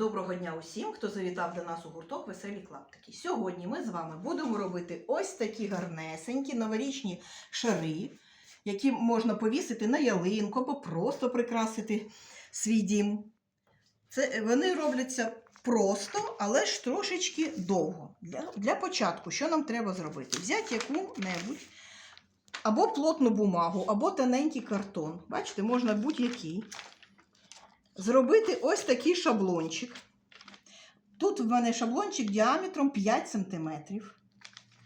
Доброго дня усім, хто завітав до нас у гурток Веселі клаптики. Сьогодні ми з вами будемо робити ось такі гарнесенькі новорічні шари, які можна повісити на ялинку або просто прикрасити свій дім. Це, вони робляться просто, але ж трошечки довго. Для, для початку, що нам треба зробити? Взяти яку-небудь або плотну бумагу, або тоненький картон. Бачите, можна будь-який зробити ось такий шаблончик. Тут в мене шаблончик діаметром 5 см.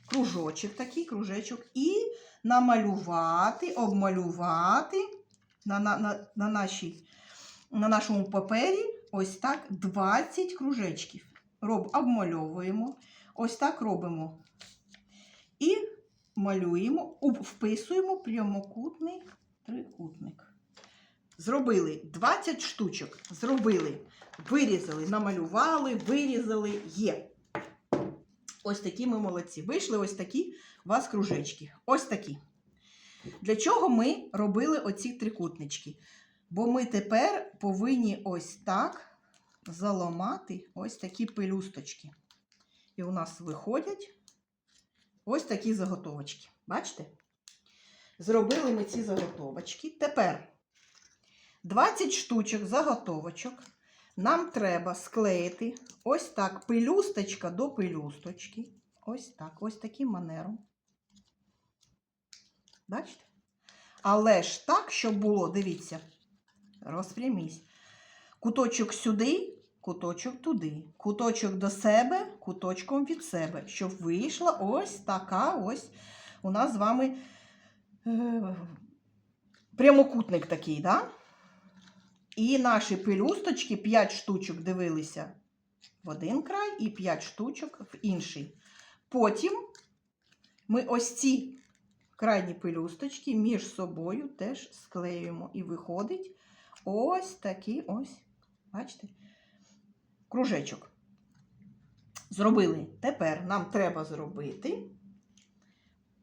Кружочок такий, кружечок. І намалювати, обмалювати на, на, на, на, нашій, на нашому папері ось так 20 кружечків. Роб, обмальовуємо. Ось так робимо. І малюємо, вписуємо прямокутний трикутник. Зробили 20 штучок. Зробили, вирізали, намалювали, вирізали, є. Ось такі ми молодці. Вийшли ось такі у вас кружечки. Ось такі. Для чого ми робили оці трикутнички? Бо ми тепер повинні ось так заламати ось такі пелюсточки. І у нас виходять ось такі заготовочки. Бачите? Зробили ми ці заготовочки. Тепер 20 штучок заготовочок нам треба склеїти ось так пелюсточка до пелюсточки. Ось так, ось таким манером. Бачите? Але ж так, щоб було, дивіться, розпрямісь. Куточок сюди, куточок туди. Куточок до себе, куточком від себе. Щоб вийшла ось така ось у нас з вами е, прямокутник такий, да? І наші пелюсточки 5 штучок дивилися в один край і 5 штучок в інший. Потім ми ось ці крайні пелюсточки між собою теж склеюємо. І виходить ось такий ось, бачите, кружечок. Зробили. Тепер нам треба зробити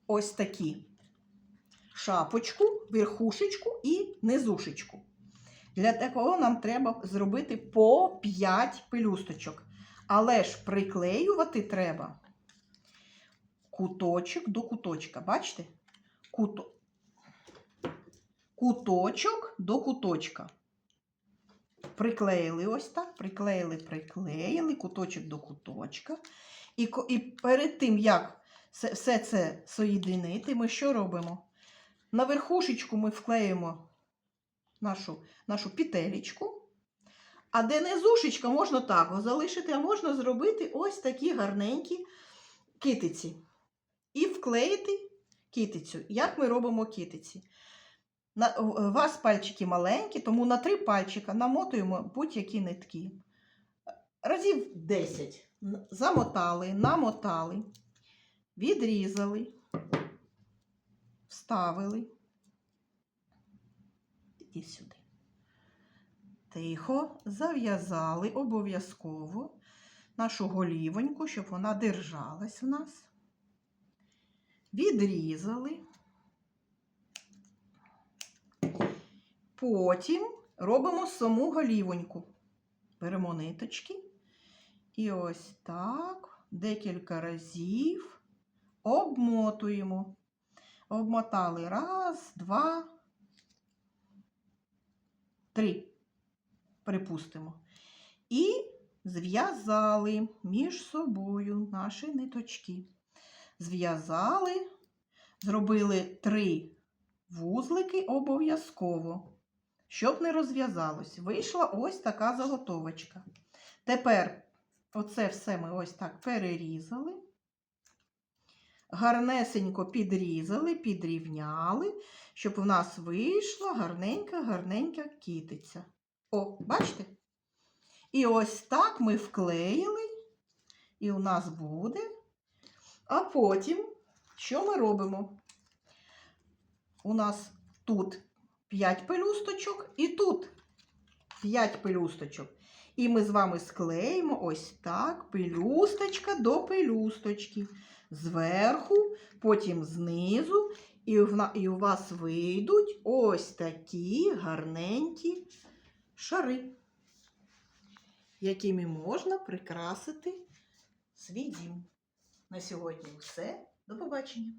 ось такі шапочку, верхушечку і низушечку. Для такого нам треба зробити по 5 пелюсточок. Але ж приклеювати треба куточок до куточка. Бачите? Куто... Куточок до куточка. Приклеїли ось так, приклеїли, приклеїли, куточок до куточка. І, і перед тим, як все, це соєдинити, ми що робимо? На верхушечку ми вклеїмо нашу, нашу петелечку. А де низушечка, можна так залишити, а можна зробити ось такі гарненькі китиці. І вклеїти китицю. Як ми робимо китиці? На, у вас пальчики маленькі, тому на три пальчика намотуємо будь-які нитки. Разів 10. Замотали, намотали, відрізали, вставили. І сюди. Тихо зав'язали обов'язково нашу голівоньку, щоб вона держалась в нас. Відрізали. Потім робимо саму голівоньку. Беремо ниточки. І ось так декілька разів обмотуємо. Обмотали раз, два, три, припустимо. І зв'язали між собою наші ниточки. Зв'язали, зробили три вузлики обов'язково, щоб не розв'язалось. Вийшла ось така заготовочка. Тепер оце все ми ось так перерізали. Гарнесенько підрізали, підрівняли, щоб у нас вийшла гарненька, гарненька кітиця. О, бачите? І ось так ми вклеїли, і у нас буде. А потім, що ми робимо? У нас тут 5 пелюсточок і тут 5 пелюсточок. І ми з вами склеїмо ось так пелюсточка до пелюсточки. Зверху, потім знизу, і, у вас вийдуть ось такі гарненькі шари. якими можна прикрасити свій дім. На сьогодні все. До побачення!